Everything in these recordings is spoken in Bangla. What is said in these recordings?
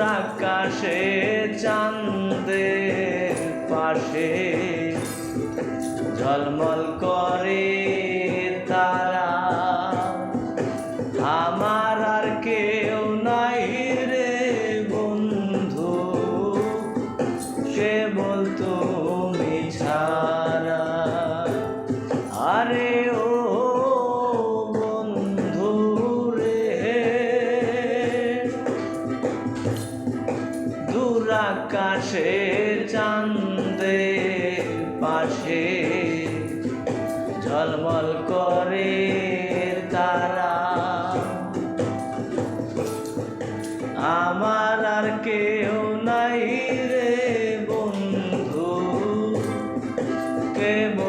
আকাশে পাশে ঝলমল করে তারা। কেউ নাই রে বন্ধু সে বলতো আকাশে চান্দে পাশে ঝলমল করে তারা। আমার আর কেউ নাই রে বন্ধু কেবল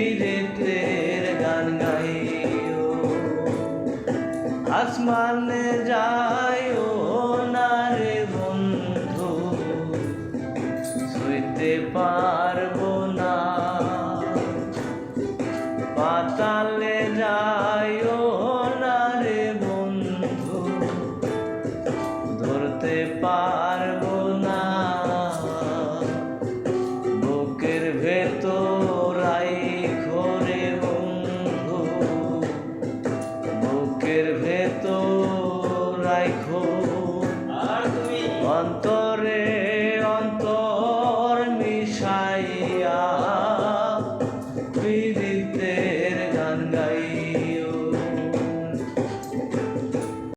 পীড়িতের গান গাইও। আসমানে যাইও না রে বন্ধু, শুইতে পারব না। পাতালে যাইও না রে বন্ধু, ধরতে পারব অন্তরে অন্তর মিশাইয়া পীড়িতের গান গাই